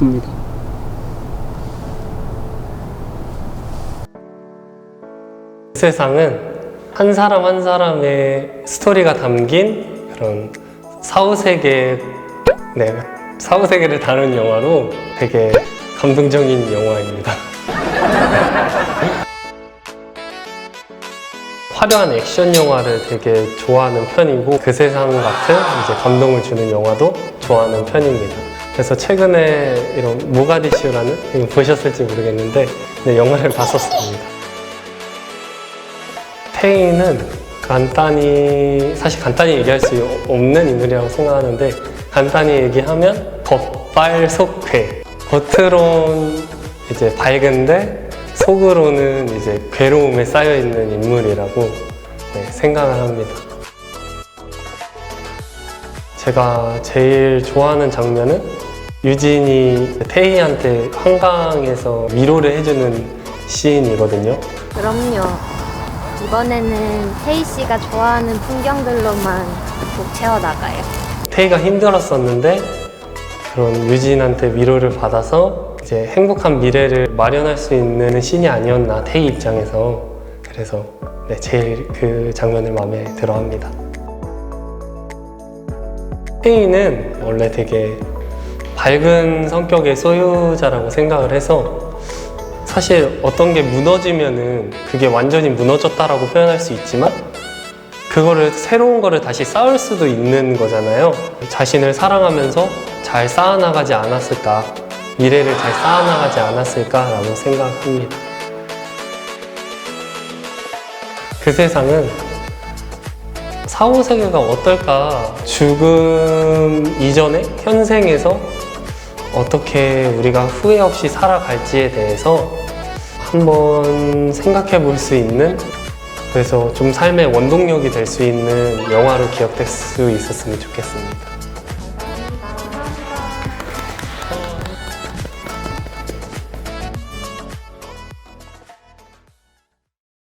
좋습니다. 세상은 한 사람 한 사람의 스토리가 담긴 그런 사후세계, 네, 사후세계를 다룬 영화로 되게 감동적인 영화입니다. 화려한 액션 영화를 되게 좋아하는 편이고 그 세상 같은 이제 감동을 주는 영화도 좋아하는 편입니다. 그래서 최근에 이런 모가디슈라는 보셨을지 모르겠는데 네, 영화를 봤었습니다. 태희는 간단히 사실 간단히 얘기할 수 없는 인물이라고 생각하는데 간단히 얘기하면 법발속괴 겉으론 이제 밝은데 속으로는 이제 괴로움에 쌓여 있는 인물이라고 네, 생각을 합니다. 제가 제일 좋아하는 장면은 유진이 태희한테 한강에서 위로를 해주는 씬이거든요. 그럼요. 이번에는 태희 씨가 좋아하는 풍경들로만 꼭 채워나가요. 태희가 힘들었었는데 그런 유진한테 위로를 받아서 이제 행복한 미래를 마련할 수 있는 신이 아니었나 태희 입장에서 그래서 네, 제일 그 장면을 마음에 들어합니다. 태희는 원래 되게 밝은 성격의 소유자라고 생각을 해서 사실 어떤 게 무너지면은 그게 완전히 무너졌다라고 표현할 수 있지만 그거를 새로운 거를 다시 쌓을 수도 있는 거잖아요. 자신을 사랑하면서 잘 쌓아나가지 않았을까, 미래를 잘 쌓아나가지 않았을까라고 생각합니다. 그 세상은 사후 세계가 어떨까? 죽음 이전에 현생에서 어떻게 우리가 후회 없이 살아갈지에 대해서 한번 생각해 볼 수 있는 그래서 좀 삶의 원동력이 될 수 있는 영화로 기억될 수 있었으면 좋겠습니다.